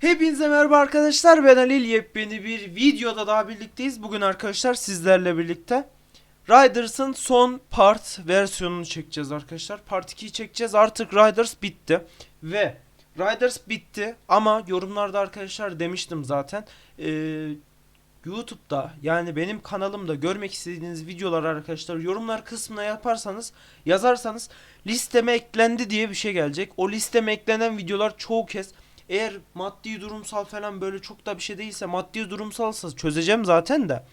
Hepinize merhaba arkadaşlar ben Halil yepyeni bir videoda daha birlikteyiz. Bugün arkadaşlar sizlerle birlikte Riders'ın son part versiyonunu çekeceğiz arkadaşlar. Part 2'yi çekeceğiz artık Riders bitti. Ve Riders bitti ama yorumlarda arkadaşlar demiştim zaten. Ee, YouTube'da yani benim kanalımda görmek istediğiniz videolar arkadaşlar yorumlar kısmına yaparsanız yazarsanız listeme eklendi diye bir şey gelecek. O listeme eklenen videolar çoğu kez eğer maddi durumsal falan böyle çok da bir şey değilse maddi durumsalsa çözeceğim zaten de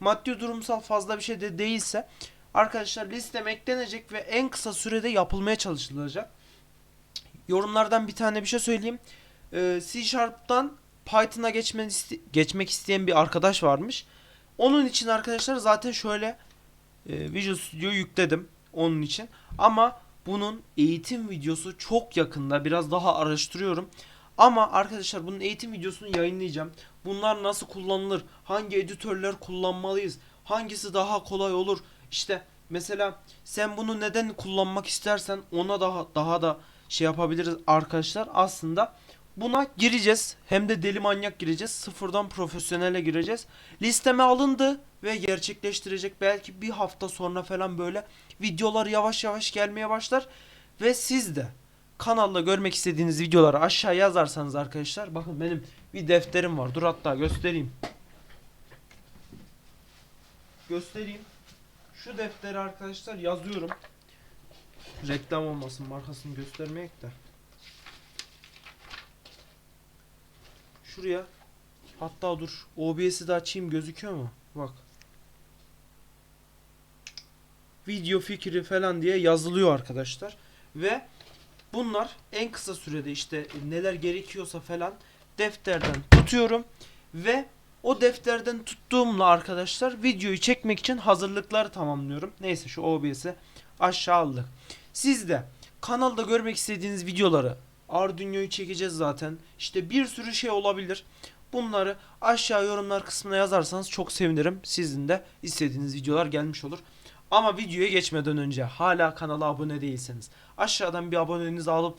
maddi durumsal fazla bir şey de değilse arkadaşlar listeme eklenecek ve en kısa sürede yapılmaya çalışılacak. Yorumlardan bir tane bir şey söyleyeyim. Ee, C Sharp'tan Python'a geçmen iste- geçmek isteyen bir arkadaş varmış. Onun için arkadaşlar zaten şöyle e, Visual Studio yükledim onun için. Ama bunun eğitim videosu çok yakında. Biraz daha araştırıyorum. Ama arkadaşlar bunun eğitim videosunu yayınlayacağım. Bunlar nasıl kullanılır? Hangi editörler kullanmalıyız? Hangisi daha kolay olur? İşte mesela sen bunu neden kullanmak istersen ona daha daha da şey yapabiliriz arkadaşlar. Aslında buna gireceğiz. Hem de deli manyak gireceğiz. Sıfırdan profesyonele gireceğiz. Listeme alındı ve gerçekleştirecek. Belki bir hafta sonra falan böyle videolar yavaş yavaş gelmeye başlar. Ve siz de kanalda görmek istediğiniz videoları aşağı yazarsanız arkadaşlar bakın benim bir defterim var. Dur hatta göstereyim. Göstereyim. Şu defteri arkadaşlar yazıyorum. Reklam olmasın markasını göstermeyek de. Şuraya hatta dur OBS'i de açayım gözüküyor mu? Bak. Video fikri falan diye yazılıyor arkadaşlar. Ve bunlar en kısa sürede işte neler gerekiyorsa falan defterden tutuyorum ve o defterden tuttuğumla arkadaşlar videoyu çekmek için hazırlıkları tamamlıyorum. Neyse şu OBS'i aşağı aldık. Siz de kanalda görmek istediğiniz videoları Arduino'yu çekeceğiz zaten. İşte bir sürü şey olabilir. Bunları aşağı yorumlar kısmına yazarsanız çok sevinirim. Sizin de istediğiniz videolar gelmiş olur. Ama videoya geçmeden önce hala kanala abone değilseniz aşağıdan bir abonenizi alıp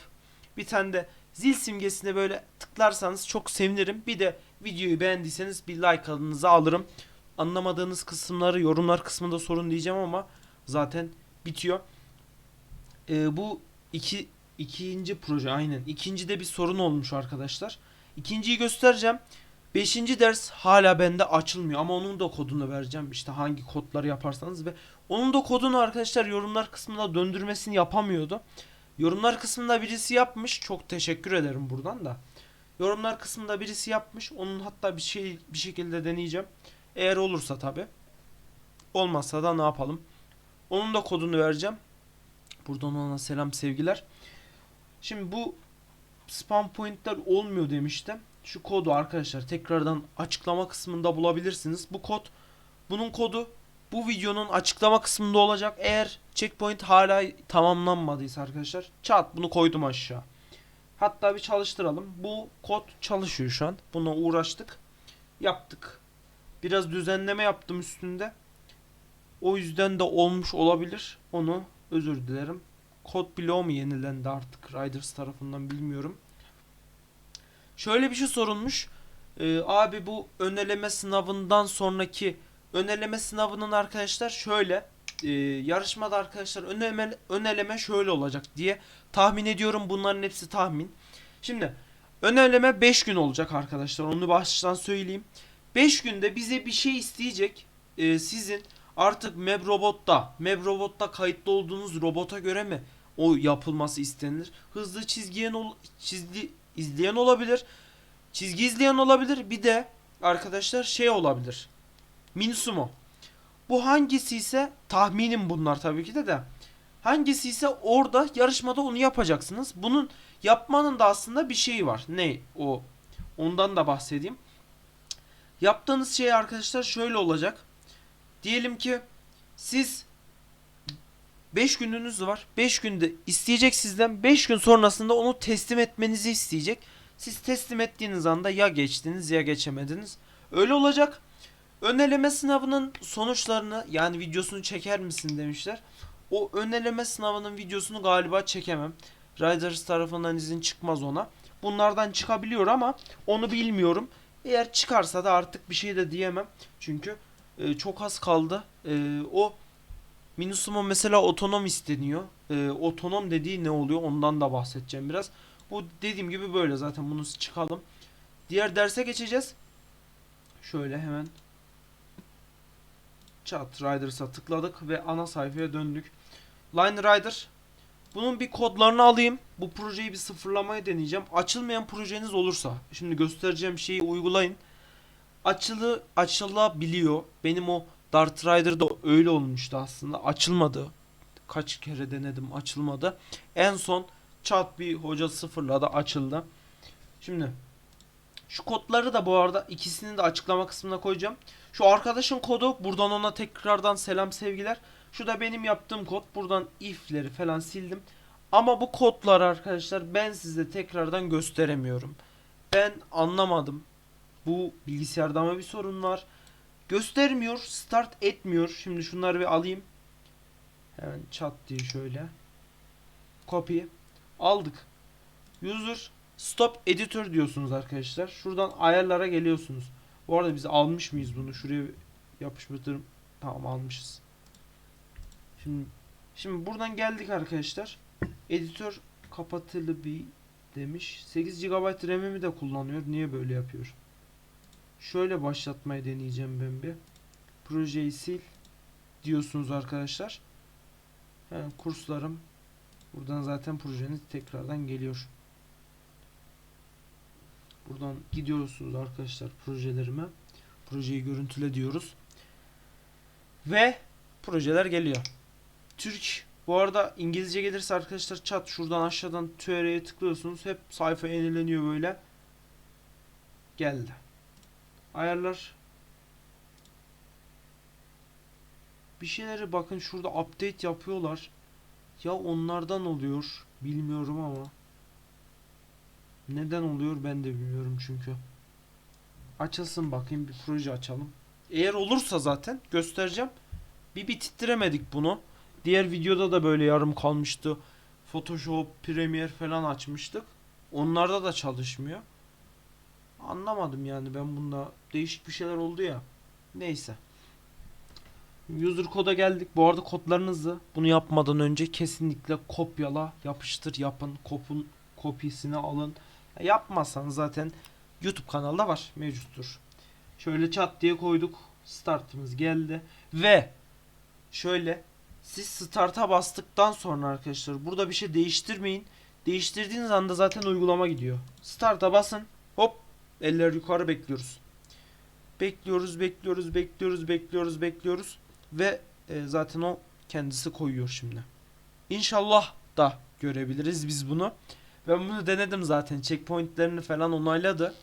bir tane de zil simgesine böyle tıklarsanız çok sevinirim. Bir de videoyu beğendiyseniz bir like alınızı alırım. Anlamadığınız kısımları yorumlar kısmında sorun diyeceğim ama zaten bitiyor. Ee, bu iki ikinci proje aynen. İkincide bir sorun olmuş arkadaşlar. İkinciyi göstereceğim. Beşinci ders hala bende açılmıyor ama onun da kodunu vereceğim. İşte hangi kodları yaparsanız ve onun da kodunu arkadaşlar yorumlar kısmında döndürmesini yapamıyordu. Yorumlar kısmında birisi yapmış. Çok teşekkür ederim buradan da. Yorumlar kısmında birisi yapmış. Onun hatta bir şey bir şekilde deneyeceğim. Eğer olursa tabi. Olmazsa da ne yapalım? Onun da kodunu vereceğim. Buradan ona selam sevgiler. Şimdi bu spam pointler olmuyor demiştim. Şu kodu arkadaşlar tekrardan açıklama kısmında bulabilirsiniz. Bu kod bunun kodu bu videonun açıklama kısmında olacak. Eğer checkpoint hala tamamlanmadıysa arkadaşlar çat bunu koydum aşağı. Hatta bir çalıştıralım. Bu kod çalışıyor şu an. Buna uğraştık. Yaptık. Biraz düzenleme yaptım üstünde. O yüzden de olmuş olabilir. Onu özür dilerim. Kod bloğu mu yenilendi artık Riders tarafından bilmiyorum. Şöyle bir şey sorulmuş. Ee, abi bu öneleme sınavından sonraki öneleme sınavının arkadaşlar şöyle e, yarışmada arkadaşlar öneleme, öneleme şöyle olacak diye tahmin ediyorum. Bunların hepsi tahmin. Şimdi öneleme 5 gün olacak arkadaşlar. Onu baştan söyleyeyim. 5 günde bize bir şey isteyecek. Ee, sizin artık Mebrobot'ta Mebrobot'ta kayıtlı olduğunuz robota göre mi o yapılması istenir? Hızlı çizgiyen ol, çizgi izleyen olabilir. Çizgi izleyen olabilir. Bir de arkadaşlar şey olabilir. Minsumo. Bu hangisi ise tahminim bunlar tabii ki de de. Hangisi ise orada yarışmada onu yapacaksınız. Bunun yapmanın da aslında bir şeyi var. Ne o? Ondan da bahsedeyim. Yaptığınız şey arkadaşlar şöyle olacak. Diyelim ki siz 5 gününüz var. 5 günde isteyecek sizden 5 gün sonrasında onu teslim etmenizi isteyecek. Siz teslim ettiğiniz anda ya geçtiniz ya geçemediniz. Öyle olacak. Ön eleme sınavının sonuçlarını yani videosunu çeker misin demişler. O ön eleme sınavının videosunu galiba çekemem. Riders tarafından izin çıkmaz ona. bunlardan çıkabiliyor ama onu bilmiyorum. Eğer çıkarsa da artık bir şey de diyemem. Çünkü e, çok az kaldı. E, o Minusuma mesela otonom isteniyor. E, otonom dediği ne oluyor ondan da bahsedeceğim biraz. Bu dediğim gibi böyle zaten bunu çıkalım. Diğer derse geçeceğiz. Şöyle hemen Chat Riders'a tıkladık ve ana sayfaya döndük. Line Rider bunun bir kodlarını alayım. Bu projeyi bir sıfırlamaya deneyeceğim. Açılmayan projeniz olursa şimdi göstereceğim şeyi uygulayın. Açılı açılabiliyor. Benim o Dart Rider'da öyle olmuştu aslında. Açılmadı. Kaç kere denedim açılmadı. En son chat bir hoca sıfırladı açıldı. Şimdi şu kodları da bu arada ikisini de açıklama kısmına koyacağım. Şu arkadaşın kodu buradan ona tekrardan selam sevgiler. Şu da benim yaptığım kod. Buradan if'leri falan sildim. Ama bu kodlar arkadaşlar ben size tekrardan gösteremiyorum. Ben anlamadım. Bu bilgisayarda mı bir sorun var? Göstermiyor, start etmiyor. Şimdi şunları bir alayım. Hemen chat diye şöyle. Copy. Aldık. User stop editor diyorsunuz arkadaşlar. Şuradan ayarlara geliyorsunuz. Bu arada biz almış mıyız bunu? Şuraya yapıştırdım. Tamam almışız. Şimdi şimdi buradan geldik arkadaşlar. Editör kapatılı bir demiş. 8 GB RAM'imi de kullanıyor. Niye böyle yapıyor? Şöyle başlatmayı deneyeceğim ben bir. Projeyi sil diyorsunuz arkadaşlar. Hemen kurslarım. Buradan zaten projeniz tekrardan geliyor. Buradan gidiyorsunuz arkadaşlar projelerime. Projeyi görüntüle diyoruz. Ve projeler geliyor. Türk bu arada İngilizce gelirse arkadaşlar chat şuradan aşağıdan TR'ye tıklıyorsunuz. Hep sayfa yenileniyor böyle. Geldi. Ayarlar. Bir şeyleri bakın şurada update yapıyorlar. Ya onlardan oluyor. Bilmiyorum ama. Neden oluyor ben de bilmiyorum çünkü. Açılsın bakayım bir proje açalım. Eğer olursa zaten göstereceğim. Bir bitirttiremedik bunu. Diğer videoda da böyle yarım kalmıştı. Photoshop, Premiere falan açmıştık. Onlarda da çalışmıyor. Anlamadım yani ben bunda değişik bir şeyler oldu ya. Neyse. User koda geldik. Bu arada kodlarınızı bunu yapmadan önce kesinlikle kopyala, yapıştır, yapın. Kopun kopyasını alın. Yapmazsanız zaten YouTube kanalda var, mevcuttur. Şöyle chat diye koyduk. Startımız geldi ve şöyle siz start'a bastıktan sonra arkadaşlar burada bir şey değiştirmeyin. Değiştirdiğiniz anda zaten uygulama gidiyor. Start'a basın. Hop eller yukarı bekliyoruz. Bekliyoruz, bekliyoruz, bekliyoruz, bekliyoruz, bekliyoruz ve e, zaten o kendisi koyuyor şimdi. İnşallah da görebiliriz biz bunu. Ben bunu denedim zaten. Checkpointlerini falan onayladı.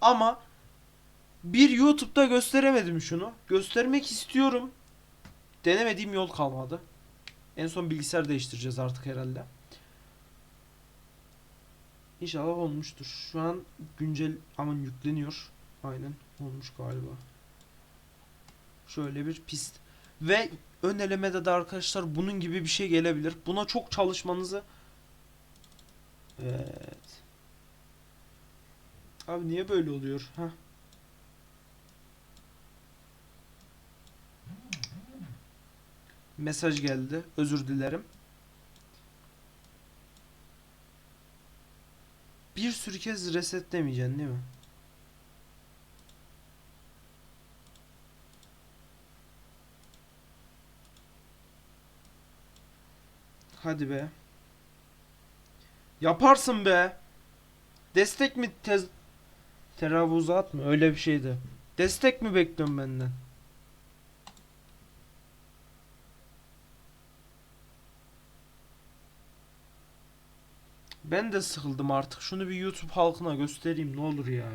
Ama bir YouTube'da gösteremedim şunu. Göstermek istiyorum. Denemediğim yol kalmadı. En son bilgisayar değiştireceğiz artık herhalde. İnşallah olmuştur. Şu an güncel aman yükleniyor. Aynen olmuş galiba. Şöyle bir pist. Ve ön elemede de arkadaşlar bunun gibi bir şey gelebilir. Buna çok çalışmanızı Evet. Abi niye böyle oluyor? Ha? Mesaj geldi. Özür dilerim. Bir sürü kez resetlemeyeceksin değil mi? Hadi be. Yaparsın be. Destek mi tez teravuzat mı? Öyle bir şeydi. Destek mi bekliyorsun benden? Ben de sıkıldım artık. Şunu bir YouTube halkına göstereyim ne olur ya.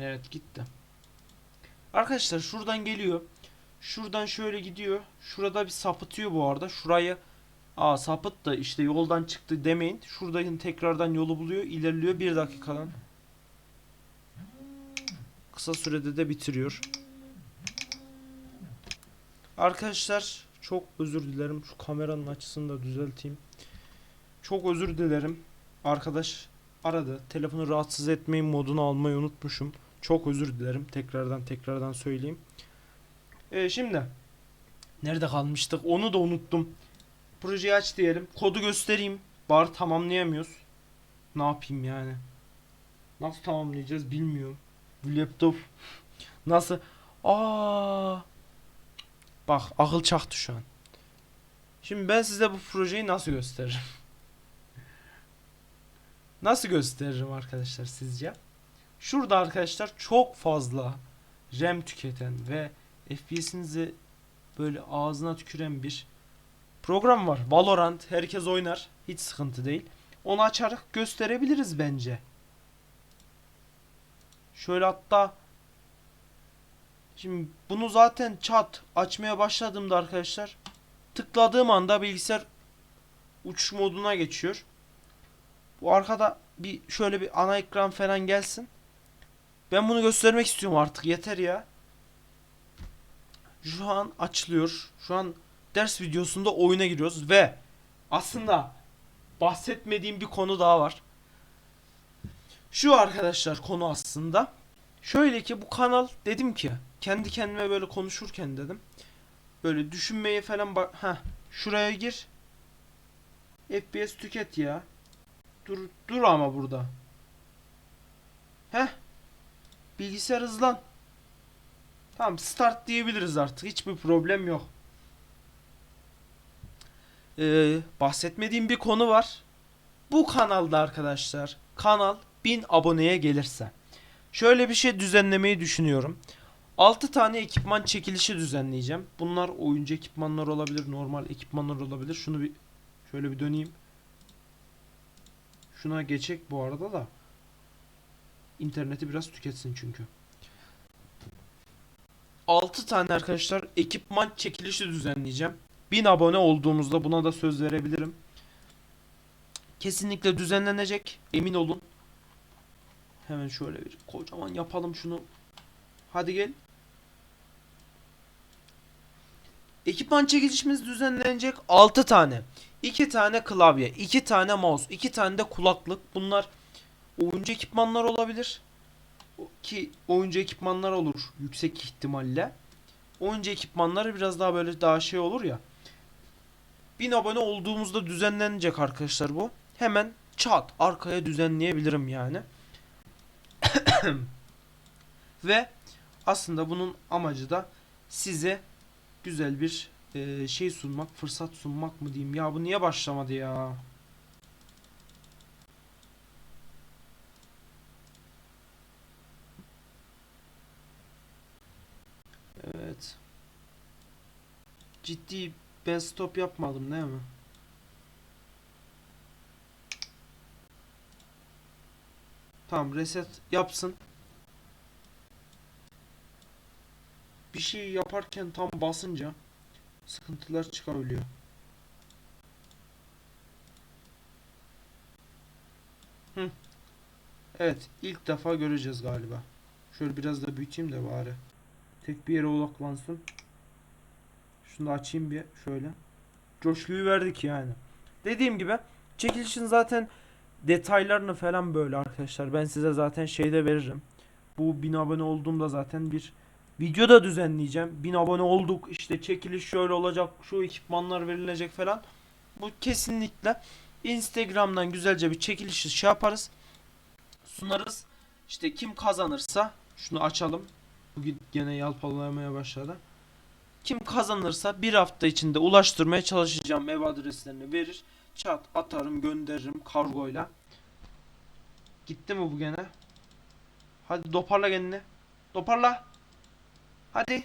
Evet gitti. Arkadaşlar şuradan geliyor. Şuradan şöyle gidiyor. Şurada bir sapıtıyor bu arada. Şurayı Aa sapıt da işte yoldan çıktı demeyin. Şuradan tekrardan yolu buluyor. ilerliyor bir dakikadan. Kısa sürede de bitiriyor. Arkadaşlar çok özür dilerim. Şu kameranın açısını da düzelteyim. Çok özür dilerim. arkadaş aradı. Telefonu rahatsız etmeyin modunu almayı unutmuşum. Çok özür dilerim. Tekrardan tekrardan söyleyeyim. Ee, şimdi nerede kalmıştık? Onu da unuttum. Projeyi aç diyelim. Kodu göstereyim. Bari tamamlayamıyoruz. Ne yapayım yani? Nasıl tamamlayacağız bilmiyorum. Bu laptop nasıl? Aa! Bak akıl çaktı şu an. Şimdi ben size bu projeyi nasıl gösteririm? Nasıl gösteririm arkadaşlar sizce? Şurada arkadaşlar çok fazla RAM tüketen ve FPS'inizi böyle ağzına tüküren bir program var. Valorant herkes oynar. Hiç sıkıntı değil. Onu açarak gösterebiliriz bence. Şöyle hatta Şimdi bunu zaten chat açmaya başladığımda arkadaşlar tıkladığım anda bilgisayar uçuş moduna geçiyor. Bu arkada bir şöyle bir ana ekran falan gelsin. Ben bunu göstermek istiyorum artık yeter ya. Şu an açılıyor. Şu an ders videosunda oyuna giriyoruz ve aslında bahsetmediğim bir konu daha var. Şu arkadaşlar konu aslında. Şöyle ki bu kanal dedim ki kendi kendime böyle konuşurken dedim. Böyle düşünmeye falan bak. Ha şuraya gir. FPS tüket ya. Dur dur ama burada. Heh. Bilgisayar hızlan. Tamam start diyebiliriz artık. Hiçbir problem yok. Ee, bahsetmediğim bir konu var. Bu kanalda arkadaşlar kanal 1000 aboneye gelirse şöyle bir şey düzenlemeyi düşünüyorum. 6 tane ekipman çekilişi düzenleyeceğim. Bunlar oyuncu ekipmanlar olabilir, normal ekipmanlar olabilir. Şunu bir şöyle bir döneyim. Şuna geçecek bu arada da. İnterneti biraz tüketsin çünkü. 6 tane arkadaşlar ekipman çekilişi düzenleyeceğim. 1000 abone olduğumuzda buna da söz verebilirim. Kesinlikle düzenlenecek. Emin olun. Hemen şöyle bir kocaman yapalım şunu. Hadi gel. Ekipman çekilişimiz düzenlenecek 6 tane. 2 tane klavye, 2 tane mouse, 2 tane de kulaklık. Bunlar oyuncu ekipmanlar olabilir. Ki oyuncu ekipmanlar olur yüksek ihtimalle. Oyuncu ekipmanları biraz daha böyle daha şey olur ya. 1000 abone olduğumuzda düzenlenecek arkadaşlar bu. Hemen çat arkaya düzenleyebilirim yani. Ve aslında bunun amacı da size güzel bir e, şey sunmak, fırsat sunmak mı diyeyim. Ya bu niye başlamadı ya? Evet. Ciddi ben stop yapmadım değil mi? Tamam reset yapsın. Bir şey yaparken tam basınca sıkıntılar çıkabiliyor. Hı. Evet, ilk defa göreceğiz galiba. Şöyle biraz da büyüteyim de bari. Tek bir yere odaklansın. Şunu da açayım bir şöyle. Coşkuyu verdik yani. Dediğim gibi çekilişin zaten detaylarını falan böyle arkadaşlar. Ben size zaten şeyde veririm. Bu 1000 abone olduğumda zaten bir video da düzenleyeceğim. 1000 abone olduk. işte çekiliş şöyle olacak. Şu ekipmanlar verilecek falan. Bu kesinlikle Instagram'dan güzelce bir çekiliş şey yaparız. Sunarız. İşte kim kazanırsa şunu açalım. Bugün gene yalpalamaya başladı. Kim kazanırsa bir hafta içinde ulaştırmaya çalışacağım. Ev adreslerini verir. Çat atarım gönderirim kargoyla. Gitti mi bu gene? Hadi toparla kendini. Toparla. Hadi.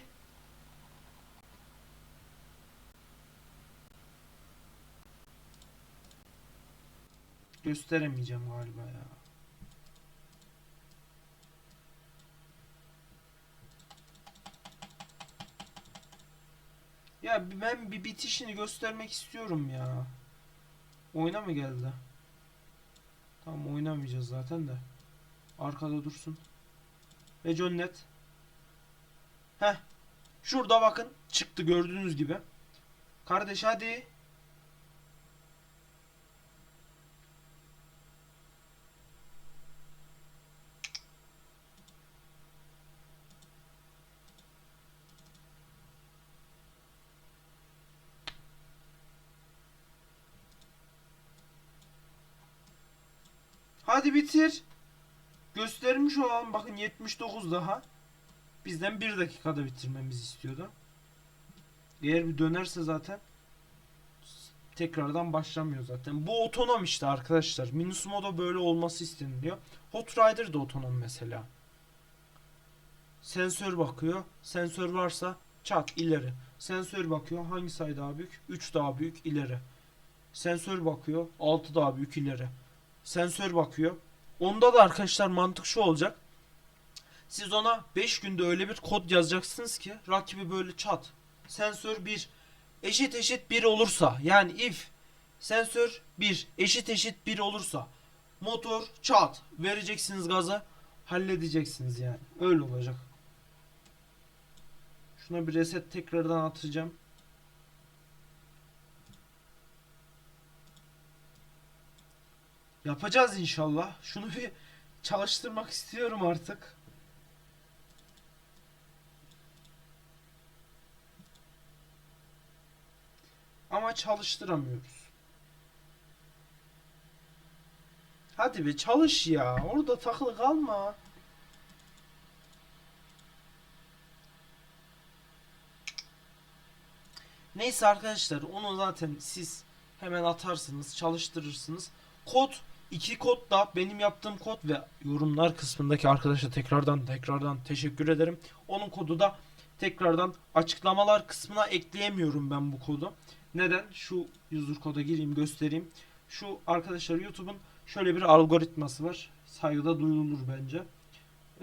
Gösteremeyeceğim galiba ya. Ya ben bir bitişini göstermek istiyorum ya. Oyuna mı geldi? Tamam oynamayacağız zaten de. Arkada dursun. Ve John Net. Heh. Şurada bakın. Çıktı gördüğünüz gibi. Kardeş hadi. Hadi bitir. Göstermiş olalım. Bakın 79 daha. Bizden 1 dakikada bitirmemizi istiyordu. Eğer bir dönerse zaten tekrardan başlamıyor zaten. Bu otonom işte arkadaşlar. Minusmo'da böyle olması isteniliyor. Hot Rider da otonom mesela. Sensör bakıyor. Sensör varsa çat ileri. Sensör bakıyor. Hangi sayı daha büyük? 3 daha büyük ileri. Sensör bakıyor. 6 daha büyük ileri. Sensör bakıyor. Onda da arkadaşlar mantık şu olacak. Siz ona 5 günde öyle bir kod yazacaksınız ki rakibi böyle çat. Sensör 1 eşit eşit 1 olursa yani if sensör 1 eşit eşit 1 olursa motor çat vereceksiniz gaza halledeceksiniz yani. Öyle olacak. Şuna bir reset tekrardan atacağım. Yapacağız inşallah. Şunu bir çalıştırmak istiyorum artık. Ama çalıştıramıyoruz. Hadi be çalış ya. Orada takılı kalma. Neyse arkadaşlar onu zaten siz hemen atarsınız, çalıştırırsınız. Kod iki kod da benim yaptığım kod ve yorumlar kısmındaki arkadaşa tekrardan tekrardan teşekkür ederim. Onun kodu da tekrardan açıklamalar kısmına ekleyemiyorum ben bu kodu. Neden? Şu user koda gireyim göstereyim. Şu arkadaşlar YouTube'un şöyle bir algoritması var. Saygıda duyulur bence.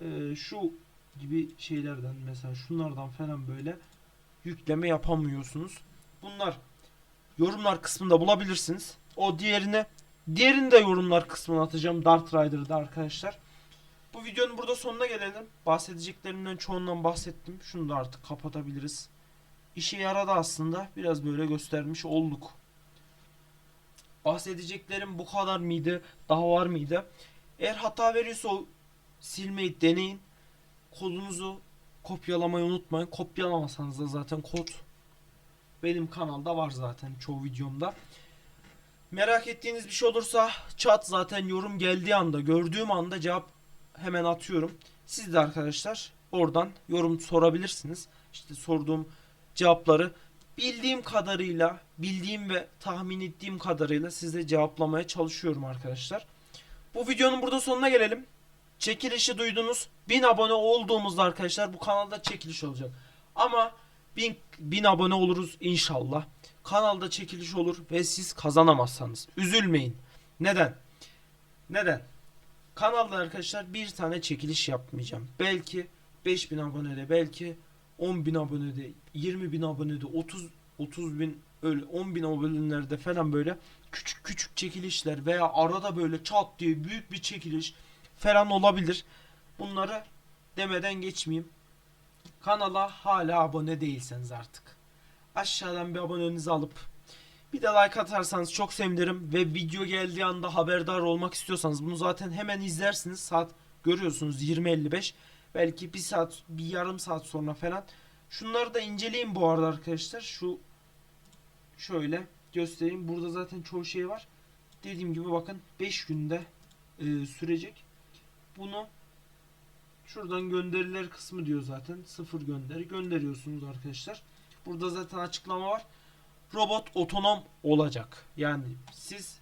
Ee, şu gibi şeylerden mesela şunlardan falan böyle yükleme yapamıyorsunuz. Bunlar yorumlar kısmında bulabilirsiniz. O diğerini diğerini de yorumlar kısmına atacağım Dart Rider'da arkadaşlar. Bu videonun burada sonuna gelelim. Bahsedeceklerimden çoğundan bahsettim. Şunu da artık kapatabiliriz. İşe yaradı aslında. Biraz böyle göstermiş olduk. Bahsedeceklerim bu kadar mıydı? Daha var mıydı? Eğer hata veriyorsa silmeyi deneyin. Kodunuzu kopyalamayı unutmayın. Kopyalamasanız da zaten kod benim kanalda var zaten çoğu videomda. Merak ettiğiniz bir şey olursa chat zaten yorum geldiği anda gördüğüm anda cevap hemen atıyorum. Siz de arkadaşlar oradan yorum sorabilirsiniz. İşte sorduğum cevapları bildiğim kadarıyla, bildiğim ve tahmin ettiğim kadarıyla size cevaplamaya çalışıyorum arkadaşlar. Bu videonun burada sonuna gelelim. Çekilişi duydunuz. 1000 abone olduğumuzda arkadaşlar bu kanalda çekiliş olacak. Ama 1000, 1000 abone oluruz inşallah. Kanalda çekiliş olur ve siz kazanamazsanız üzülmeyin. Neden? Neden? Kanalda arkadaşlar bir tane çekiliş yapmayacağım. Belki 5000 abonede, belki 10.000 abonede, 20.000 abonede, 30 30 bin öyle 10 bin abonelerde falan böyle küçük küçük çekilişler veya arada böyle çat diye büyük bir çekiliş falan olabilir. Bunları demeden geçmeyeyim. Kanala hala abone değilseniz artık. Aşağıdan bir abonenizi alıp bir de like atarsanız çok sevinirim ve video geldiği anda haberdar olmak istiyorsanız bunu zaten hemen izlersiniz. Saat görüyorsunuz 20.55 belki bir saat bir yarım saat sonra falan. Şunları da inceleyin bu arada arkadaşlar. Şu şöyle göstereyim. Burada zaten çoğu şey var. Dediğim gibi bakın 5 günde e, sürecek. Bunu şuradan gönderiler kısmı diyor zaten. Sıfır gönderi gönderiyorsunuz arkadaşlar. Burada zaten açıklama var. Robot otonom olacak. Yani siz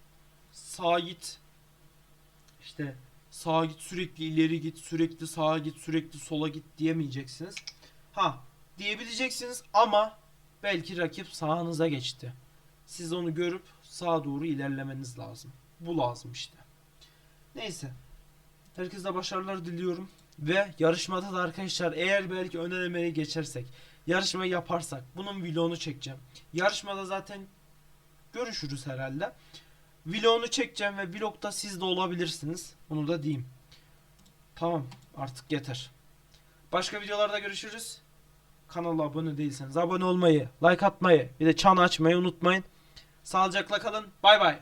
sağa git işte sağa git sürekli ileri git sürekli sağa git sürekli sola git diyemeyeceksiniz. Ha diyebileceksiniz ama belki rakip sağınıza geçti. Siz onu görüp sağa doğru ilerlemeniz lazım. Bu lazım işte. Neyse. Herkese başarılar diliyorum. Ve yarışmada da arkadaşlar eğer belki ön elemeye geçersek yarışma yaparsak bunun vlogunu çekeceğim. Yarışmada zaten görüşürüz herhalde. Vlogunu çekeceğim ve vlogda siz de olabilirsiniz. Bunu da diyeyim. Tamam artık yeter. Başka videolarda görüşürüz. Kanala abone değilseniz abone olmayı, like atmayı, bir de çan açmayı unutmayın. Sağlıcakla kalın. Bay bay.